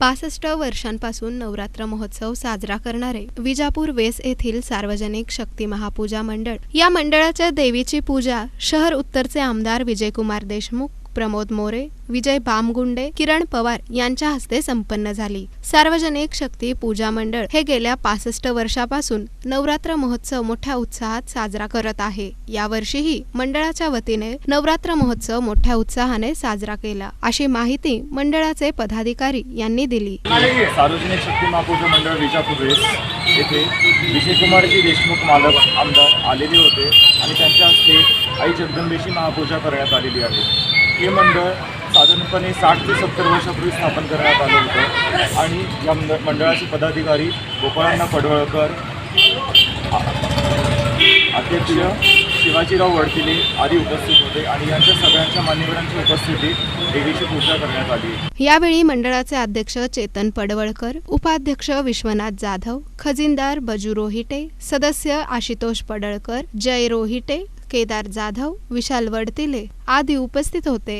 पासष्ट वर्षांपासून नवरात्र महोत्सव साजरा करणारे विजापूर वेस येथील सार्वजनिक शक्ती महापूजा मंडळ. या मंडळाच्या देवीची पूजा शहर उत्तरचे आमदार विजयकुमार देशमुख प्रमोद मोरे विजय बामगुंडे किरण पवार यांच्या हस्ते संपन्न झाली. सार्वजनिक शक्ती पूजा मंडळ हे गेल्या पासष्ट वर्षापासून नवरात्र महोत्सव मोठ्या उत्साहात साजरा करत आहे. यावर्षीही मंडळाच्या वतीने नवरात्र महोत्सव मोठ्या उत्साहाने साजरा केला. अशी माहिती मंडळाचे पदाधिकारी यांनी दिली. सार्वजनिक शक्ती महापूजा मंडळ विजापूर वेस येथे विजयकुमारजी देशमुख मालक आमदार आलेले होते आणि त्यांच्या हस्ते आई जगदंबेची महापूजा करण्यात आलेली आहे. हे मंडळ साधारणपणे साठ ते सत्तर वर्षापूर्वी स्थापन करण्यात आलं होतं. आणि या मंड- मंडळाचे पदाधिकारी गोपाळांना पडवळकर अध्यक्ष शिवाजीराव वडतिले आदी उपस्थित होते आणि यांच्या सगळ्यांच्या मान्यवरांच्या उपस्थितीत देवीची पूजा करण्यात आली. यावेळी मंडळाचे अध्यक्ष चेतन पडवळकर उपाध्यक्ष विश्वनाथ जाधव खजिनदार बजू रोहिटे सदस्य आशुतोष पडळकर जय रोहिटे केदार जाधव विशाल वडतिले आदी उपस्थित होते.